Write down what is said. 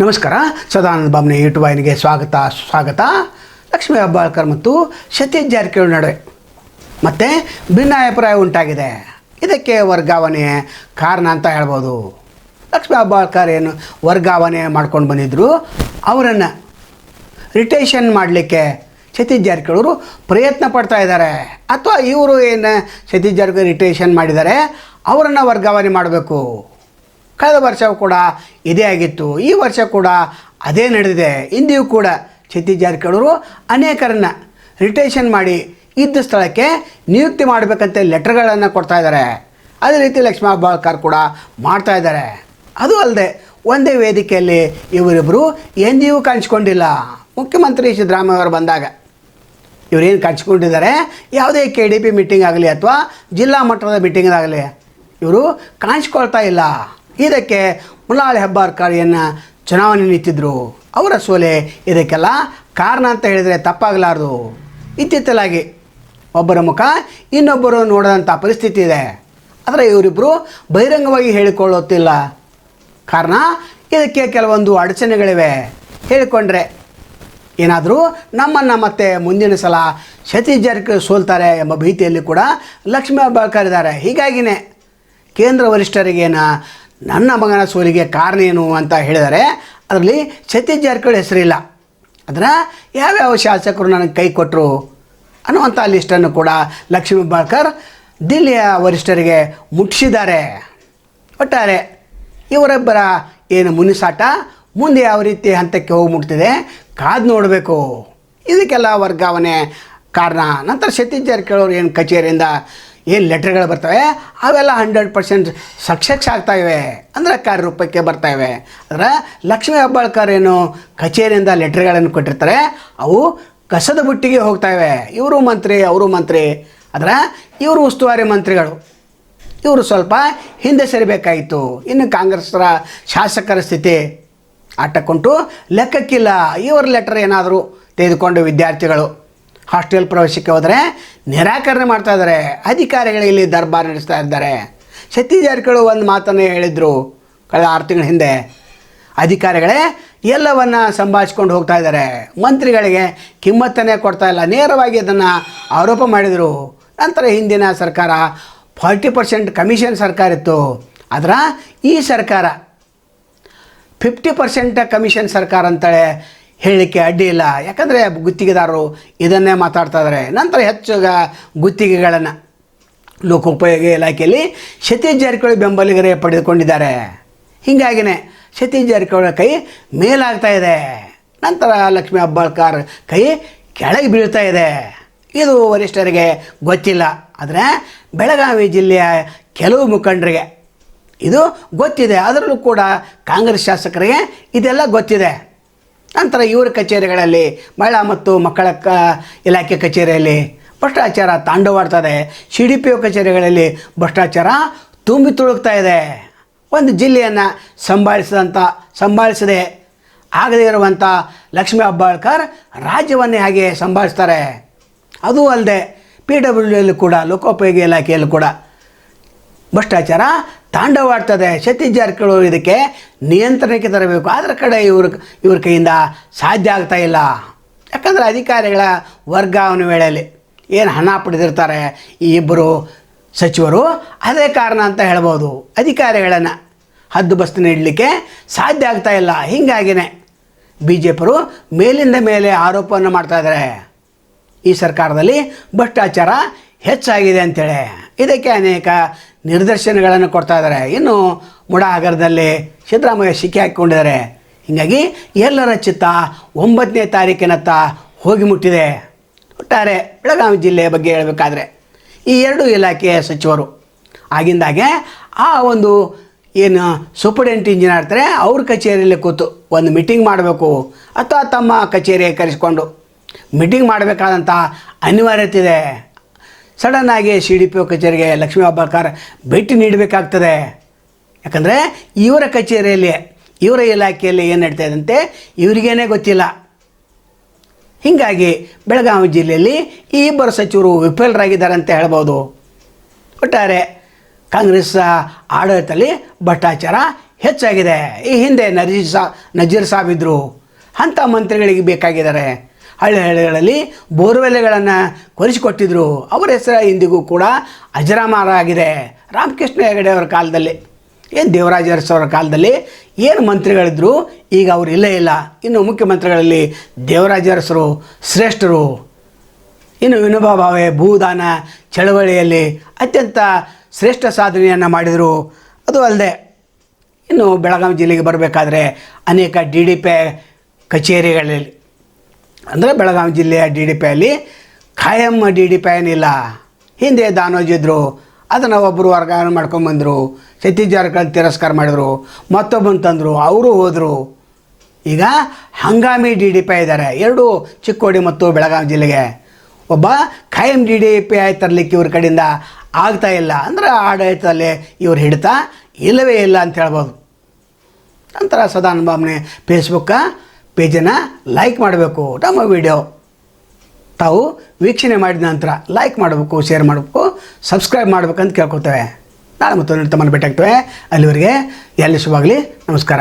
ನಮಸ್ಕಾರ. ಸದಾನಂದ ಬಾಬ್ನ ಯೂಟ್ಯೂಬ್ ವಾಹಿನಿಗೆ ಸ್ವಾಗತ ಸ್ವಾಗತ. ಲಕ್ಷ್ಮೀ ಅಬ್ಬಾಳ್ಕರ್ ಮತ್ತು ಸತೀಶ್ ಜಾರಕಿಹೊಳಿ ನಡುವೆ. ಮತ್ತು ಭಿನ್ನಾಭಿಪ್ರಾಯ ಉಂಟಾಗಿದೆ. ಇದಕ್ಕೆ ವರ್ಗಾವಣೆ ಕಾರಣ ಅಂತ ಹೇಳ್ಬೋದು. ಲಕ್ಷ್ಮೀ ಅಬ್ಬಾಳ್ಕರ್ ಏನು ವರ್ಗಾವಣೆ ಮಾಡ್ಕೊಂಡು ಬಂದಿದ್ದರು ಅವರನ್ನು ರಿಟೇಷನ್ ಮಾಡಲಿಕ್ಕೆ ಸತೀಶ್ ಜಾರಕಿಹೊಳಿ ಪ್ರಯತ್ನ ಪಡ್ತಾ ಇದ್ದಾರೆ. ಅಥವಾ ಇವರು ಏನು ಸತೀಶ್ ಜಾರಕಿಹೊಳಿ ರಿಟೇಷನ್ ಮಾಡಿದ್ದಾರೆ, ಅವರನ್ನು ವರ್ಗಾವಣೆ ಮಾಡಬೇಕು. ಕಳೆದ ವರ್ಷವೂ ಕೂಡ ಇದೇ ಆಗಿತ್ತು. ಈ ವರ್ಷ ಕೂಡ ಅದೇ ನಡೆದಿದೆ. ಇಂದಿಯೂ ಕೂಡ ಸತೀಶ್ ಜಾರಕಿಹೊಳಿಯವರು ಅನೇಕರನ್ನ ರಿಟೇಷನ್ ಮಾಡಿ ಇದ್ದ ಸ್ಥಳಕ್ಕೆ ನಿಯುಕ್ತಿ ಮಾಡಬೇಕಂತ ಲೆಟರ್ಗಳನ್ನು ಕೊಡ್ತಾ ಇದ್ದಾರೆ. ಅದೇ ರೀತಿ ಲಕ್ಷ್ಮೀ ಬಾಳ್ಕರ್ ಕೂಡ ಮಾಡ್ತಾ ಇದ್ದಾರೆ. ಅದು ಅಲ್ಲದೆ ಒಂದೇ ವೇದಿಕೆಯಲ್ಲಿ ಇವರಿಬ್ಬರು ಎಂದಿಯೂ ಕಾಣಿಸ್ಕೊಂಡಿಲ್ಲ. ಮುಖ್ಯಮಂತ್ರಿ ಸಿದ್ದರಾಮಯ್ಯ ಅವರು ಬಂದಾಗ ಇವರೇನು ಕಾಣಿಸ್ಕೊಂಡಿದ್ದಾರೆ? ಯಾವುದೇ ಕೆ ಡಿ ಪಿ ಮೀಟಿಂಗ್ ಆಗಲಿ ಅಥವಾ ಜಿಲ್ಲಾ ಮಟ್ಟದ ಮೀಟಿಂಗ್ ಆಗಲಿ ಇವರು ಕಾಣಿಸ್ಕೊಳ್ತಾ ಇಲ್ಲ. ಇದಕ್ಕೆ ಮುಲಾಳಿ ಹೆಬ್ಬಾರ್ಕಾರಿಯನ್ನು ಚುನಾವಣೆ ನಿಂತಿದ್ದರು ಅವರ ಸೋಲೆ ಇದಕ್ಕೆಲ್ಲ ಕಾರಣ ಅಂತ ಹೇಳಿದರೆ ತಪ್ಪಾಗಲಾರದು. ಇತ್ತಿತ್ತಲಾಗಿ ಒಬ್ಬರ ಮುಖ ಇನ್ನೊಬ್ಬರು ನೋಡಿದಂಥ ಪರಿಸ್ಥಿತಿ ಇದೆ. ಆದರೆ ಇವರಿಬ್ಬರು ಬಹಿರಂಗವಾಗಿ ಹೇಳಿಕೊಳ್ಳುತ್ತಿಲ್ಲ. ಕಾರಣ ಇದಕ್ಕೆ ಕೆಲವೊಂದು ಅಡಚಣೆಗಳಿವೆ. ಹೇಳಿಕೊಂಡ್ರೆ ಏನಾದರೂ ನಮ್ಮನ್ನು ಮತ್ತೆ ಮುಂದಿನ ಸಲ ಸತೀಶ್ ಸೋಲ್ತಾರೆ ಎಂಬ ಭೀತಿಯಲ್ಲಿ ಕೂಡ ಲಕ್ಷ್ಮೀ ಹೆಬ್ಬಾಳ್ಕರ್ ಹೀಗಾಗಿನೇ ಕೇಂದ್ರ ವರಿಷ್ಠರಿಗೇನ ನನ್ನ ಮಗನ ಸೋಲಿಗೆ ಕಾರಣ ಏನು ಅಂತ ಹೇಳಿದರೆ ಅದರಲ್ಲಿ ಸತೀಶ್ ಜಾರಕಿಹೊಳಿ ಹೆಸರಿಲ್ಲ. ಅದರ ಯಾವ್ಯಾವ ಶಾಸಕರು ನನಗೆ ಕೈ ಕೊಟ್ಟರು ಅನ್ನುವಂಥ ಲಿಸ್ಟನ್ನು ಕೂಡ ಲಕ್ಷ್ಮೀ ಬಾಳ್ಕರ್ ದಿಲ್ಲಿಯ ವರಿಷ್ಠರಿಗೆ ಮುಟ್ಟಿಸಿದ್ದಾರೆ. ಒಟ್ಟಾರೆ ಇವರೊಬ್ಬರ ಏನು ಮುನಿಸಾಟ ಮುಂದೆ ಯಾವ ರೀತಿ ಹಂತಕ್ಕೆ ಹೋಗಿ ಮುಟ್ತಿದೆ ಕಾದು ನೋಡಬೇಕು. ಇದಕ್ಕೆಲ್ಲ ವರ್ಗಾವಣೆ ಕಾರಣ. ನಂತರ ಸತೀಶ್ ಜಾರಕಿಹೊಳಿ ಏನು ಕಚೇರಿಯಿಂದ ಏನು ಲೆಟರ್ಗಳು ಬರ್ತವೆ? ಅವೆಲ್ಲ ಹಂಡ್ರೆಡ್ ಪರ್ಸೆಂಟ್ ಸಕ್ಸಸ್ ಆಗ್ತಾಯಿವೆ ಅಂದರೆ ಕಾರ್ಯರೂಪಕ್ಕೆ ಬರ್ತಾಯಿವೆ ಆದರೆ ಲಕ್ಷ್ಮೀ ಹೆಬ್ಬಾಳ್ಕರ್ ಏನು ಕಚೇರಿಯಿಂದ ಲೆಟರ್ಗಳನ್ನು ಕೊಟ್ಟಿರ್ತಾರೆ, ಅವು ಕಸದ ಬುಟ್ಟಿಗೆ ಹೋಗ್ತಾಯಿವೆ ಇವರು ಮಂತ್ರಿ, ಅವರು ಮಂತ್ರಿ. ಆದರೆ ಇವರು ಉಸ್ತುವಾರಿ ಮಂತ್ರಿಗಳು. ಇವರು ಸ್ವಲ್ಪ ಹಿಂದೆ ಸರಿಬೇಕಾಯಿತು. ಇನ್ನು ಕಾಂಗ್ರೆಸ್ರ ಶಾಸಕರ ಸ್ಥಿತಿ ಆಟಕ್ಕುಂಟು ಲೆಕ್ಕಕ್ಕಿಲ್ಲ. ಇವ್ರ ಲೆಟರ್ ಏನಾದರೂ ತೆಗೆದುಕೊಂಡು ವಿದ್ಯಾರ್ಥಿಗಳು ಹಾಸ್ಟೆಲ್ ಪ್ರವೇಶಕ್ಕೆ ಹೋದರೆ ನಿರಾಕರಣೆ ಮಾಡ್ತಾ ಇದ್ದಾರೆ. ಅಧಿಕಾರಿಗಳು ಇಲ್ಲಿ ದರ್ಬಾರ್ ನಡೆಸ್ತಾ ಇದ್ದಾರೆ. ಸತೀಶ್ ಜಾರಕಿಹೊಳಿ ಒಂದು ಮಾತನ್ನು ಹೇಳಿದರು ಕಳೆದ ಆರು ತಿಂಗಳ ಹಿಂದೆ. ಅಧಿಕಾರಿಗಳೇ, ಎಲ್ಲವನ್ನ ಸಂಭಾಳಿಸ್ಕೊಂಡು ಹೋಗ್ತಾ ಇದ್ದಾರೆ. ಮಂತ್ರಿಗಳಿಗೆ ಕಿಮ್ಮತ್ತನ್ನೇ ಕೊಡ್ತಾ ಇಲ್ಲ. ನೇರವಾಗಿ ಅದನ್ನು ಆರೋಪ ಮಾಡಿದರು. ನಂತರ ಹಿಂದಿನ ಸರ್ಕಾರ ಫಾರ್ಟಿ ಪರ್ಸೆಂಟ್ ಕಮಿಷನ್ ಸರ್ಕಾರ ಇತ್ತು. ಆದ್ರೆ ಈ ಸರ್ಕಾರ ಫಿಫ್ಟಿ ಪರ್ಸೆಂಟ್ ಕಮಿಷನ್ ಸರ್ಕಾರ ಅಂತೇಳಿ ಹೇಳಲಿಕ್ಕೆ ಅಡ್ಡಿ ಇಲ್ಲ. ಯಾಕಂದರೆ ಗುತ್ತಿಗೆದಾರರು ಇದನ್ನೇ ಮಾತಾಡ್ತಾ ಇದ್ದಾರೆ ನಂತರ ಹೆಚ್ಚು ಗುತ್ತಿಗೆಗಳನ್ನು ಲೋಕೋಪಯೋಗಿ ಇಲಾಖೆಯಲ್ಲಿ ಸತೀಶ್ ಜಾರಕಿಹೊಳಿ ಬೆಂಬಲಿಗರೇ ಪಡೆದುಕೊಂಡಿದ್ದಾರೆ. ಹೀಗಾಗಿನೇ ಸತೀಶ್ ಜಾರಕಿಹೊಳಿ ಕೈ ಮೇಲಾಗ್ತಾ ಇದೆ. ನಂತರ ಲಕ್ಷ್ಮೀ ಅಬ್ಬಾಳ್ಕರ್ ಕೈ ಕೆಳಗೆ ಬೀಳ್ತಾ ಇದೆ. ಇದು ವರಿಷ್ಠರಿಗೆ ಗೊತ್ತಿಲ್ಲ. ಆದರೆ ಬೆಳಗಾವಿ ಜಿಲ್ಲೆಯ ಕೆಲವು ಮುಖಂಡರಿಗೆ ಇದು ಗೊತ್ತಿದೆ. ಅದರಲ್ಲೂ ಕೂಡ ಕಾಂಗ್ರೆಸ್ ಶಾಸಕರಿಗೆ ಇದೆಲ್ಲ ಗೊತ್ತಿದೆ. ನಂತರ ಇವರ ಕಚೇರಿಗಳಲ್ಲಿ ಮಹಿಳಾ ಮತ್ತು ಮಕ್ಕಳ ಕ ಇಲಾಖೆ ಕಚೇರಿಯಲ್ಲಿ ಭ್ರಷ್ಟಾಚಾರ ತಾಂಡವಾಡ್ತದೆ. ಸಿ ಡಿ ಪಿ ಒ ಕಚೇರಿಗಳಲ್ಲಿ ಭ್ರಷ್ಟಾಚಾರ ತುಂಬಿ ತುಳುಕ್ತಾ ಇದೆ. ಒಂದು ಜಿಲ್ಲೆಯನ್ನು ಸಂಭಾಳಿಸಿದಂಥ ಸಂಭಾಳಿಸದೆ ಆಗದೇ ಇರುವಂಥ ಲಕ್ಷ್ಮೀ ಅಬ್ಬಾಳ್ಕರ್ ರಾಜ್ಯವನ್ನೇ ಹಾಗೆ ಸಂಭಾಳಿಸ್ತಾರೆ. ಅದೂ ಅಲ್ಲದೆ ಪಿ ಡಬ್ಲ್ಯೂ ಕೂಡ, ಲೋಕೋಪಯೋಗಿ ಇಲಾಖೆಯಲ್ಲೂ ಕೂಡ ಭ್ರಷ್ಟಾಚಾರ ತಾಂಡವಾಡ್ತದೆ. ಸತೀಶ್ ಜಾರಕಿಹೊಳಿ ಇದಕ್ಕೆ ನಿಯಂತ್ರಣಕ್ಕೆ ತರಬೇಕು. ಅದರ ಕಡೆ ಇವ್ರ ಇವ್ರ ಕೈಯಿಂದ ಸಾಧ್ಯ ಆಗ್ತಾ ಇಲ್ಲ. ಯಾಕಂದರೆ ಅಧಿಕಾರಿಗಳ ವರ್ಗಾವಣೆ ವೇಳೆಯಲ್ಲಿ ಏನು ಹಣ ಪಡೆದಿರ್ತಾರೆ ಈ ಇಬ್ಬರು ಸಚಿವರು, ಅದೇ ಕಾರಣ ಅಂತ ಹೇಳ್ಬೋದು. ಅಧಿಕಾರಿಗಳನ್ನು ಹದ್ದು ಬಸ್ತು ಇಡಲಿಕ್ಕೆ ಸಾಧ್ಯ ಆಗ್ತಾ ಇಲ್ಲ. ಹೀಗಾಗಿನೇ ಬಿ ಜೆ ಪಿಯವರು ಮೇಲಿಂದ ಮೇಲೆ ಆರೋಪವನ್ನು ಮಾಡ್ತಾ ಇದ್ದಾರೆ ಈ ಸರ್ಕಾರದಲ್ಲಿ ಭ್ರಷ್ಟಾಚಾರ ಹೆಚ್ಚಾಗಿದೆ ಅಂತೇಳಿ. ಇದಕ್ಕೆ ಅನೇಕ ನಿರ್ದೇಶನಗಳನ್ನು ಕೊಡ್ತಾ ಇದ್ದಾರೆ. ಇನ್ನು ಮುಡ ಹಗರದಲ್ಲಿ ಸಿದ್ದರಾಮಯ್ಯ ಸಿಕ್ಕಿ ಹಾಕಿಕೊಂಡಿದ್ದಾರೆ. ಹೀಗಾಗಿ ಎಲ್ಲರ ಚಿತ್ತ ಒಂಬತ್ತನೇ ತಾರೀಕಿನತ್ತ ಹೋಗಿ ಮುಟ್ಟಿದೆ. ಒಟ್ಟಾರೆ ಬೆಳಗಾವಿ ಜಿಲ್ಲೆಯ ಬಗ್ಗೆ ಹೇಳಬೇಕಾದ್ರೆ ಈ ಎರಡು ಇಲಾಖೆಯ ಸಚಿವರು ಆಗಿಂದಾಗೆ ಆ ಒಂದು ಏನು ಸೂಪರ್ಡೆಂಟ್ ಇಂಜಿನಿಯರ್ ಇರ್ತಾರೆ ಅವ್ರ ಕಚೇರಿಯಲ್ಲಿ ಕೂತು ಒಂದು ಮೀಟಿಂಗ್ ಮಾಡಬೇಕು. ಅಥವಾ ತಮ್ಮ ಕಚೇರಿಗೆ ಕರೆಸ್ಕೊಂಡು ಮೀಟಿಂಗ್ ಮಾಡಬೇಕಾದಂಥ ಅನಿವಾರ್ಯತೆ ಇದೆ. ಸಡನ್ನಾಗಿ ಸಿ ಡಿ ಪಿ ಒ ಕಚೇರಿಗೆ ಲಕ್ಷ್ಮೀ ಹೆಬ್ಬಾಳ್ಕರ್ ಭೇಟಿ ನೀಡಬೇಕಾಗ್ತದೆ. ಯಾಕಂದರೆ ಇವರ ಕಚೇರಿಯಲ್ಲಿ, ಇವರ ಇಲಾಖೆಯಲ್ಲಿ ಏನು ನಡೀತಾ ಇದಂತೆ ಇವರಿಗೇನೆ ಗೊತ್ತಿಲ್ಲ. ಹೀಗಾಗಿ ಬೆಳಗಾವಿ ಜಿಲ್ಲೆಯಲ್ಲಿ ಈ ಇಬ್ಬರು ಸಚಿವರು ವಿಫಲರಾಗಿದ್ದಾರೆ ಅಂತ ಹೇಳ್ಬೋದು. ಒಟ್ಟಾರೆ ಕಾಂಗ್ರೆಸ್ ಆಡಳಿತದಲ್ಲಿ ಭಟ್ಟಾಚಾರ ಹೆಚ್ಚಾಗಿದೆ. ಈ ಹಿಂದೆ ನಜೀರ್ ಸಾ, ನಜೀರ್ ಸಾಬ್ ಇದ್ದರು ಅಂಥ ಮಂತ್ರಿಗಳಿಗೆ ಬೇಕಾಗಿದ್ದಾರೆ. ಹಳ್ಳಿ ಹಳ್ಳಿಗಳಲ್ಲಿ ಬೋರ್ವೆಲ್ಗಳನ್ನು ಕೊರಿಸಿಕೊಟ್ಟಿದ್ರು. ಅವರ ಹೆಸರು ಇಂದಿಗೂ ಕೂಡ ಅಜರಾಮರ ಆಗಿದೆ ರಾಮಕೃಷ್ಣ ಹೆಗಡೆ ಅವರ ಕಾಲದಲ್ಲಿ. ಏನು ದೇವರಾಜ ಅರಸು ಅವರ ಕಾಲದಲ್ಲಿ? ಏನು ಮಂತ್ರಿಗಳಿದ್ರು? ಈಗ ಅವರು ಇಲ್ಲೇ ಇಲ್ಲ. ಇನ್ನು ಮುಖ್ಯಮಂತ್ರಿಗಳಲ್ಲಿ ದೇವರಾಜ ಅರಸರು, ಶ್ರೇಷ್ಠರು. ಇನ್ನು ವಿನೋಬಾ ಭಾವೆ, ಭೂದಾನ, ಚಳವಳಿಯಲ್ಲಿ ಅತ್ಯಂತ ಶ್ರೇಷ್ಠ ಸಾಧನೆಯನ್ನು ಮಾಡಿದರು. ಅದು ಅಲ್ಲದೆ ಇನ್ನು ಬೆಳಗಾವಿ ಜಿಲ್ಲೆಗೆ ಬರಬೇಕಾದ್ರೆ ಅನೇಕ ಡಿ ಡಿ ಪಿ ಕಚೇರಿಗಳಲ್ಲಿ ಅಂದರೆ ಬೆಳಗಾವಿ ಜಿಲ್ಲೆಯ ಡಿ ಡಿ ಪಿಯಲ್ಲಿ ಖಾಯಂ ಡಿ ಡಿ ಪಿ ಏನಿಲ್ಲ. ಹಿಂದೆ ದಾನೋಜ್ ಇದ್ದರು ಅದನ್ನು ಒಬ್ಬರು ವರ್ಗಾವಣೆ ಮಾಡ್ಕೊಂಬಂದರು ಸತೀಶ್ ಜಾರಕಿಹೊಳಿ ತಿರಸ್ಕಾರ ಮಾಡಿದರು, ಮತ್ತೊಬ್ಬನು ತಂದರು, ಅವರು ಹೋದರು. ಈಗ ಹಂಗಾಮಿ ಡಿ ಡಿ ಪಿ ಇದ್ದಾರೆ ಎರಡು ಚಿಕ್ಕೋಡಿ ಮತ್ತು ಬೆಳಗಾವಿ ಜಿಲ್ಲೆಗೆ. ಒಬ್ಬ ಖಾಯಂ ಡಿ ಡಿ ಪಿ ಐ ತರಲಿಕ್ಕೆ ಇವ್ರ ಕಡೆಯಿಂದ ಆಗ್ತಾ ಇಲ್ಲ. ಅಂದರೆ ಆಡಳಿತದಲ್ಲಿ ಇವ್ರು ಹಿಡಿತಾ ಇಲ್ಲವೇ ಇಲ್ಲ ಅಂತ ಹೇಳ್ಬೋದು. ನಂತರ ಸದಾನಂದ ಬಾಬ್ನೆ ಫೇಸ್ಬುಕ್ಕ ಪೇಜನ್ನು ಲೈಕ್ ಮಾಡಬೇಕು ನಮ್ಮ ವಿಡಿಯೋ ತಾವು ವೀಕ್ಷಣೆ ಮಾಡಿದ ನಂತರ ಲೈಕ್ ಮಾಡಬೇಕು ಶೇರ್ ಮಾಡಬೇಕು ಸಬ್ಸ್ಕ್ರೈಬ್ ಮಾಡಬೇಕಂತ ಕೇಳ್ಕೊತೇವೆ. ನಾಳೆ ಮತ್ತೊಂದು ತಮ್ಮನ್ನು ಭೇಟಿ ಆಗ್ತೇವೆ ಅಲ್ಲಿವರೆಗೆ ಎಲ್ಲಿ ಶುಭವಾಗಲಿ. ನಮಸ್ಕಾರ.